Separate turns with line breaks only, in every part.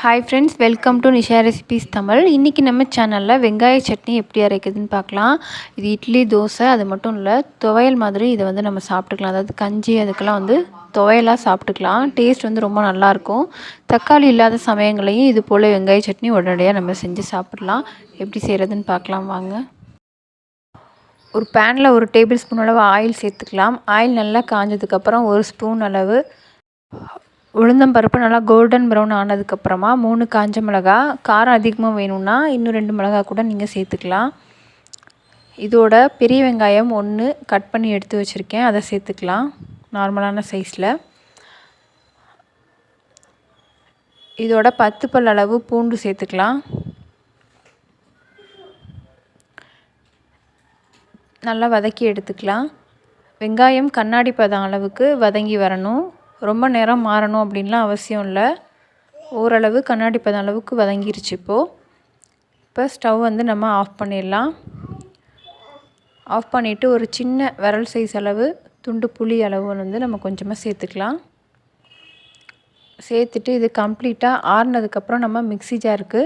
Hi friends welcome to Nisha recipes Tamil இன்றைக்கி நம்ம சேனலில் வெங்காய சட்னி எப்படி அரைக்குதுன்னு பார்க்கலாம். இது இட்லி தோசை அது மட்டும் இல்லை துவையல் மாதிரி இதை வந்து நம்ம சாப்பிட்டுக்கலாம். அதாவது கஞ்சி அதுக்கெல்லாம் வந்து துவையலாக சாப்பிட்டுக்கலாம். டேஸ்ட் வந்து ரொம்ப நல்லாயிருக்கும் தக்காளி இல்லாத சமயங்களையும் இது போல் வெங்காய சட்னி உடனடியாக நம்ம செஞ்சு சாப்பிட்லாம். எப்படி செய்கிறதுன்னு பார்க்கலாம் வாங்க. ஒரு பேனில் ஒரு டேபிள் ஸ்பூன் அளவு ஆயில் சேர்த்துக்கலாம். ஆயில் நல்லா காஞ்சதுக்கப்புறம் ஒரு ஸ்பூன் அளவு உளுந்தம்பருப்பு நல்லா கோல்டன் ப்ரௌன் ஆனதுக்கப்புறமா மூணு காஞ்ச மிளகா காரம் அதிகமாக வேணும்னா இன்னும் ரெண்டு மிளகா கூட நீங்கள் சேர்த்துக்கலாம். இதோட பெரிய வெங்காயம் ஒன்று கட் பண்ணி எடுத்து வச்சுருக்கேன். அதை சேர்த்துக்கலாம். நார்மலான சைஸில் இதோட பத்து பல் அளவு பூண்டு சேர்த்துக்கலாம். நல்லா வதக்கி எடுத்துக்கலாம். வெங்காயம் கண்ணாடி பதம் அளவுக்கு வதங்கி வரணும். ரொம்ப நேரம் மாறணும் அப்படின்லாம் அவசியம் இல்லை. ஓரளவு கண்ணாடி பதம் அளவுக்கு வதங்கிருச்சு இப்போது இப்போ ஸ்டவ் வந்து நம்ம ஆஃப் பண்ணிடலாம். ஆஃப் பண்ணிவிட்டு ஒரு சின்ன விரல் சைஸ் அளவு துண்டு புளி அளவு வந்து நம்ம கொஞ்சமாக சேர்த்துக்கலாம். சேர்த்துட்டு இது கம்ப்ளீட்டாக ஆறுனதுக்கப்புறம் நம்ம மிக்சி ஜாருக்கு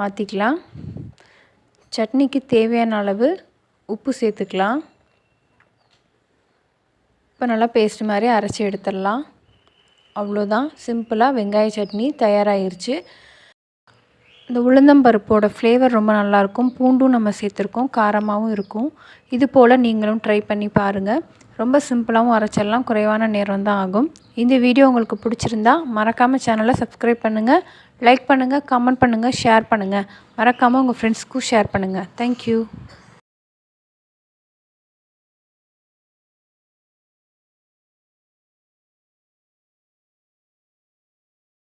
மாற்றிக்கலாம் சட்னிக்கு தேவையான அளவு உப்பு சேர்த்துக்கலாம். இப்போ நல்லா பேஸ்ட் மாதிரி அரைச்சி எடுத்துடலாம். அவ்வளோதான். சிம்பிளாக வெங்காய சட்னி தயாராகிருச்சு இந்த உளுந்தம்பருப்போட ஃப்ளேவர் ரொம்ப நல்லாயிருக்கும். பூண்டும் நம்ம சேர்த்துருக்கோம். காரமாகவும் இருக்கும். இது போல் நீங்களும் ட்ரை பண்ணி பாருங்கள் ரொம்ப சிம்பிளாகவும் அரைச்சிடலாம். குறைவான நேரம் தான் ஆகும். இந்த வீடியோ உங்களுக்கு பிடிச்சிருந்தா மறக்காமல் சேனலை சப்ஸ்கிரைப் பண்ணுங்கள் லைக் பண்ணுங்கள் கமெண்ட் பண்ணுங்கள் ஷேர் பண்ணுங்கள் மறக்காமல் உங்கள் ஃப்ரெண்ட்ஸ்க்கும் ஷேர் பண்ணுங்கள் தேங்க்யூ